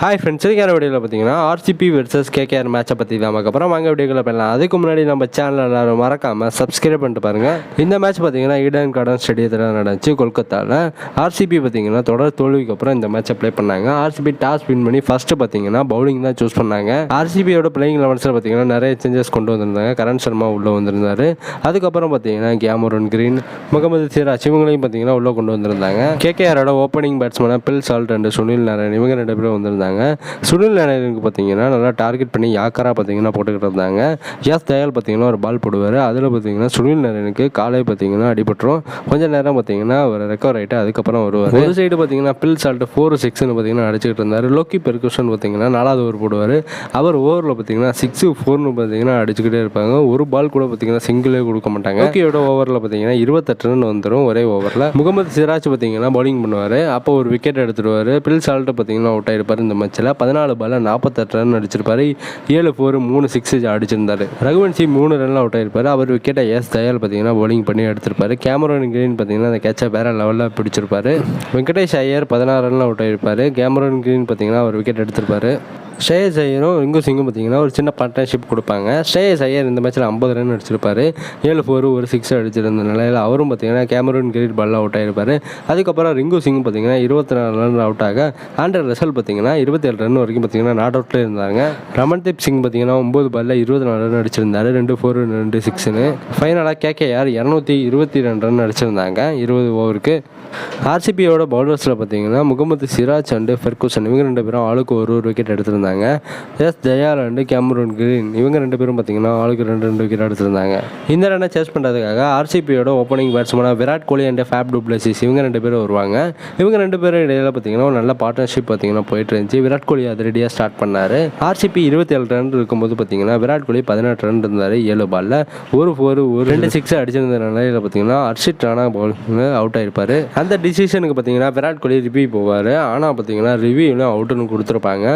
Hi friends இருக்கிற வீடியோவில் பார்த்தீங்கன்னா ஆர்சிபி வெர்சஸ் கேகேஆர் மேட்சை பற்றி தான் அதுக்கப்புறம் வாங்க வீடியோக்குள்ள பண்ணலாம் அதுக்கு முன்னாடி நம்ம சேனல் எல்லாரும் மறக்காமல் சப்ஸ்கிரைப் பண்ணிட்டு பாருங்கள் இந்த மேட்ச் பார்த்தீங்கன்னா ஈடன் கார்டன் ஸ்டேடியத்தில் நடந்துச்சு கொல்கத்தாவில் ஆர்சிபி பார்த்தீங்கன்னா தொடர் தோல்விக்கு அப்புறம் இந்த மேட்சை ப்ளே பண்ணாங்க. ஆர்சிபி டாஸ் வின் பண்ணி ஃபஸ்ட்டு பார்த்தீங்கன்னா பவுலிங் தான் சூஸ் பண்ணாங்க. ஆர்சிபியோட பிளேயிங் லெவன்ஸில் பார்த்தீங்கன்னா நிறைய சேஞ்சஸ் கொண்டு வந்திருந்தாங்க. கரண் சர்மா உள்ளே வந்திருந்தாரு. அதுக்கப்புறம் பார்த்தீங்கன்னா கேமரன் கிரீன் முகமது சிராஜ் இவங்களையும் பார்த்தீங்கன்னா உள்ளே கொண்டு வந்திருந்தாங்க. கேகேஆரோட opening பேட்ஸ்மேனாக Phil Salt and Sunil Narine இவங்க ரெண்டு பேரும் வந்திருந்தாங்க. சுனில் நாராயணனுக்கு பார்த்தீங்கன்னா நல்லா டார்கெட் பண்ணி யாக்கராக பார்த்தீங்கன்னா போட்டுக்கிட்டு இருந்தாங்க. யாஸ் தயால் பார்த்தீங்கன்னா ஒரு பால் போடுவார். அதில் பார்த்தீங்கன்னா சுனில் நாராயணுக்கு காலை பார்த்தீங்கன்னா அடிபட்டுரும். கொஞ்சம் நேரம் பார்த்தீங்கன்னா அவர் ரெக்கவர் ஆகிட்டு அதுக்கப்புறம் வருவார். ஒரு சைடு பார்த்தீங்கன்னா பில் சால்ட் ஃபோர் சிக்ஸ்னு பார்த்தீங்கன்னா அடிச்சுக்கிட்டு இருந்தார். லோக்கி பெர்குஷன் பார்த்தீங்கன்னா நாலாவது ஓவர் போடுவார். அவர் ஓவரில் பார்த்தீங்கன்னா சிக்ஸு ஃபோர்னு பார்த்தீங்கன்னா அடிச்சுக்கிட்டே இருப்பாங்க. ஒரு பால் கூட பார்த்தீங்கன்னா சிங்கிளே கொடுக்க மாட்டாங்க. லோக்கியோட ஓவரில் பார்த்தீங்கன்னா இருபத்தெட்டு ரன் வந்துடும் ஒரே ஓவரில் முகமது சிராஜ் பார்த்தீங்கன்னா பவுலிங் பண்ணுவார். அப்போ ஒரு விக்கெட் எடுத்துடுவார். பில் சால்ட்டு பார்த்தீங்கன்னா அவுட் ஆயிருப்பார். இந்த மேட்ச்சில் பதினாலு பாலில் நாற்பத்தெட்டு ரன் அடிச்சிருப்பாரு. ஏழு ஃபோர் மூணு சிக்ஸ் அடிச்சிருந்தாரு. ரகுவன் சி மூணு ரன் அவுட் ஆகிருப்பார் அவர் விக்கெட்டை எஸ் தயால் பார்த்தீங்கன்னா போலிங் பண்ணி எடுத்திருப்பார். கேமரோன் கிரீன் பார்த்தீங்கன்னா அந்த கேட்சை வேறு லெவலில் பிடிச்சிருப்பாரு. வெங்கடேஷ் ஐயர் பதினாறு ரன் அவுட் ஆகிருப்பார் கேமரோன் கிரீன் பார்த்தீங்கன்னா அவர் விக்கெட் எடுத்திருப்பார். ஸ்ரேயஸ் ஐயரும் ரிங்கு சிங்கும் பார்த்தீங்கன்னா ஒரு சின்ன பார்ட்னர்ஷிப் கொடுப்பாங்க. ஸ்ரேயஸ் ஐயர் இந்த மேட்ச்சில் ஐம்பது ரன் அடிச்சிருப்பார். ஏழு ஃபோர் ஒரு சிக்ஸ் அடிச்சிருந்த நிலையில் அவரும் பார்த்தீங்கன்னா கேமரூன் கிரீட் பால் அவுட் ஆகிருப்பார் அதுக்கப்புறம் ரிங்கு சிங் பார்த்தீங்கன்னா இருபத்தி நாலு ரன் அவுட் ஆக ஆண்டர் ரசல் பார்த்தீங்கன்னா இருபத்தேழு ரன் வரைக்கும் பார்த்தீங்கன்னா நாட் அவுட்லேயே இருந்தாங்க ரமன்தீப் சிங் பார்த்தீங்கன்னா ஒம்பது பாலில் இருபத்தி நாலு ரன் அடிச்சிருந்தார். ரெண்டு ஃபோர் ரெண்டு சிக்ஸ்னு ஃபைனலாக கேகேஆர் இரநூத்தி இருபத்தி ரெண்டு ரன் அடிச்சிருந்தாங்க. இருபது ஓவருக்கு ஆர்சிபியோட பவுலர்ஸில் பார்த்தீங்கன்னா முகமது சிராஜ் அண்டு ஃபெர்குசன் இவங்க ரெண்டு பேரும் ஆளுக்கு ஒரு ஒரு விக்கெட் எடுத்திருந்தாங்க. Yash Dayal and Cameron Green இவங்க ரெண்டு பேரும் பார்த்தீங்கன்னா ஆளுக்கு ரெண்டு ரெண்டு விக்கெட் எடுத்திருந்தாங்க. இந்த ரன்னை சேஸ் பண்ணுறதுக்காக ஆர்சிபியோட opening பேட்ஸ்மேனாக Virat Kohli and Faf du Plessis இவங்க ரெண்டு பேரும் வருவாங்க. இவங்க ரெண்டு பேரும் இடையில பார்த்தீங்கன்னா ஒரு நல்ல பார்ட்னர்ஷிப் பார்த்தீங்கன்னா போயிட்டு இருந்துச்சு. விராட் கோலி அதிரடியாக ஸ்டார்ட் பண்ணார். ஆர்சிபி இருபத்தி ஏழு ரன் இருக்கும்போது பார்த்தீங்கன்னா விராட் கோலி பதினெட்டு ரன் இருந்தார் ஏழு பாலில் ஒரு ஃபோர் ஒரு ரெண்டு சிக்ஸ் அடிச்சிருந்த நிலையில் பார்த்தீங்கன்னா அர்ஷித் ராணா பால் அவுட் ஆயிருப்பார். அந்த டிசிஷனுக்கு பார்த்தீங்கன்னா விராட் கோலி ரிவ்யூ போவார். ஆனால் பார்த்தீங்கன்னா ரிவ்யூவில் அவுட்டுன்னு கொடுத்துருப்பாங்க.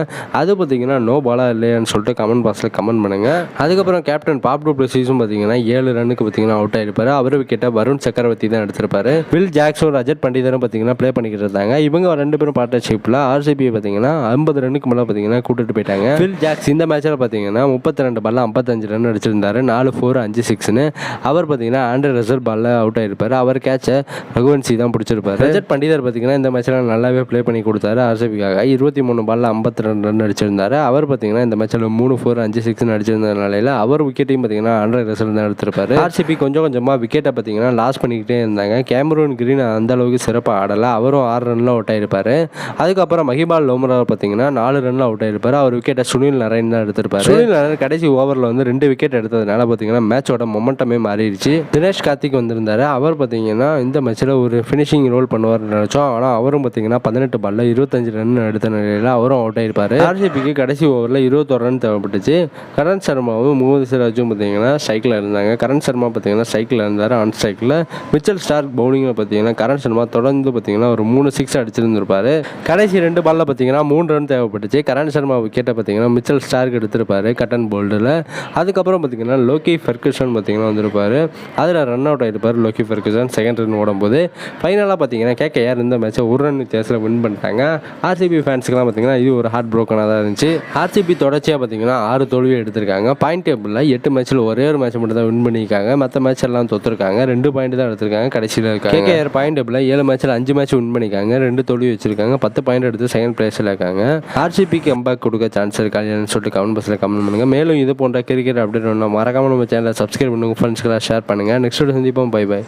அது பார்த்தீங்கன்னா நோ பாலா இல்லையான்னு சொல்லிட்டு கமெண்ட் பாக்ஸில் கமெண்ட் பண்ணுங்க. அதுக்கப்புறம் கேப்டன் பாப் டூப்ளசிஸும் பார்த்தீங்கன்னா ஏழு ரன்னுக்கு பார்த்தீங்கன்னா அவுட் ஆகிருப்பார் அவர் விக்கெட்டை வருண் சக்கரவர்த்தி தான் எடுத்திருப்பாரு. வில் ஜாக்ஸோ ரஜத் பண்டிதரும் பார்த்தீங்கன்னா ப்ளே பண்ணிக்கிட்டு இருந்தாங்க. இவங்க ரெண்டு பேரும் பார்ட்னர்ஷிப்பில் ஆர்சிபி பார்த்தீங்கன்னா ஐம்பது ரன்னுக்கு மேலே பார்த்தீங்கன்னா கூட்டிட்டு போயிட்டாங்க. வில் ஜாக்ஸ் இந்த மேட்ச்சில் பார்த்தீங்கன்னா முப்பத்தி ரெண்டு பாலில் ஐம்பத்தஞ்சு ரன் அடிச்சிருந்தாரு. நாலு ஃபோர் அஞ்சு சிக்ஸ்னு அவர் பார்த்தீங்கன்னா ஆண்ட்ரட் ரிசர்வ் பாலில் அவுட் ஆகிருப்பார் அவர் கேட்சை ரகுவன்சி தான் பிடிச்சிருப்பார். ரஜத் பண்டிதர் பார்த்தீங்கன்னா இந்த மேட்ச்சில் நல்லாவே ப்ளே பண்ணி கொடுத்தாரு ஆர்சிபிக்காக இருபத்தி மூணு பாலில் ஐம்பத்தி ரெண்டு ரன் அடிச்சிருந்தாரு அவர் பார்த்தீங்கன்னா இந்த மேட்ச்சில் மூணு ஃபோர் அஞ்சு சிக்ஸ் அடிச்சிருந்த நிலையில் அவர் விக்கெட்டையும் பார்த்தீங்கன்னா ஆண்ட்ரட் ரிசல்ட் தான் எடுத்திருப்பாரு. ஆர்சிபி கொஞ்சம் கொஞ்சமாக விக்கெட்டை பார்த்தீங்கன்னா லாஸ் பண்ணிக்கிட்டே இருந்தாங்க. கேமரூன் கிரீன் அந்த அளவுக்கு சிறப்பாக ஆடலை. அவரும் ஆறு ரன்ல அவுட் ஆயிருப்பாரு. அதுக்கப்புறம் மஹிபால் லோமரா பார்த்தீங்கன்னா நாலு ரன்ல அவுட் ஆயிருப்பாரு. அவர் விக்கெட்டை சுனில் நரேன் தான் எடுத்திருப்பாரு. சுனில் நரேன் கடைசி ஓவரில் வந்து ரெண்டு விக்கெட் எடுத்ததுனால பார்த்தீங்கன்னா மேட்சோட மொமெண்டமே மாறிடுச்சு. தினேஷ் கார்த்திக் வந்திருந்தாரு. அவர் பார்த்தீங்கன்னா இந்த மேட்ச்சில் ஒரு ஃபினிஷிங் ரோல் பண்ணுவார்னு நினச்சோம். ஆனால் அவரும் பார்த்தீங்கன்னா பதினெட்டு பால்ல இருபத்தஞ்சு ரன் எடுத்த நிலையில் அவரும் அவுட் ஆயிருப்பாரு. ஆர்சிபிக்கு கடைசி ஓவரில் இருபத்தொரு ரன் தேவைப்பட்டுச்சு. கரண் சர்மாவும் முகமது சிராஜும் பார்த்தீங்கன்னா சைக்கிளில் இருந்தாங்க. கரண் சர்மா பார்த்தீங்கன்னா சைக்கிளில் இருந்தார். ஆன் சைக்கிளில் மிச்சல் ஸ்டார்க் பவுலிங்கில் பார்த்தீங்கன்னா கரண் சர்மா தொடர்ந்து பார்த்தீங்கன்னா ஒரு மூணு சிக்ஸ் அடிச்சிருந்துருப்பார். கடைசி ரெண்டு பால்ல பார்த்தீங்கன்னா மூணு ரன் தேவைப்பட்டுச்சு. கரண் சர்மா விக்கெட்டை பார்த்தீங்கன்னா மிச்சல் ஸ்டார்க் எடுத்திருப்பாரு கட்டன் போல்டில் அதுக்கப்புறம் பார்த்தீங்கன்னா லோகி ஃபெர்குசன் பார்த்தீங்கன்னா வந்திருப்பார். அதில் ரன் அவுட் ஆயிருப்பார் லோகி ஃபெர்குசன் செகண்ட் ரன் ஓடும்போது. ஃபைனலாக பார்த்தீங்கன்னா கேகேஆர் இந்த மேட்ச்சை ஒரு ரன் வித்தியாசத்தில் வின் பண்ணிட்டாங்க. ஆர்சிபி ஃபேன்ஸுக்கெல்லாம் பார்த்தீங்கன்னா இது ஒரு ஹார்ட் ப்ரோக்கனாக தான் இருந்துச்சு. ஆர்சிபி தொடர்ச்சியாக பார்த்தீங்கன்னா ஆறு தோல்வி எடுத்திருக்காங்க. பாயிண்ட் டேபிளில் எட்டு மேட்ச்சில் ஒரே ஒரு மேட்ச் மட்டும் தான் வின் பண்ணியிருக்காங்க. மற்ற மேட்ச் எல்லாம் தொத்துருக்காங்க. ரெண்டு பாயிண்ட் தான் எடுத்திருக்காங்க. கடைசியில் இருக்காங்க. கேகேஆர் பாயிண்ட் டேபிளில் ஏழு மேட்ச்சில் அஞ்சு மேட்ச் வின் பண்ணியிருக்காங்க. ரெண்டு தோல்வி வச்சிருக்காங்க. பத்து பாயிண்ட் எடுத்து செகண்ட் பிளேஸில் இருக்காங்க. ஆர்சிபிக்கு கம்பேக் கொடுக்க சான்ஸ் இருக்கா சொல்லிட்டு கமெண்ட் பாக்ஸில் கமெண்ட் பண்ணுங்கள் மேலும் இது போன்ற கிரிக்கெட் அப்டேட் ஒன்று மறக்காமல் நம்ம சேனலை சப்ஸ்கிரைப் பண்ணுங்கள் ஃப்ரெண்ட்ஸ்க்கெல்லாம் ஷேர் பண்ணுங்கள் நெக்ஸ்ட் சந்திப்போம். Bye bye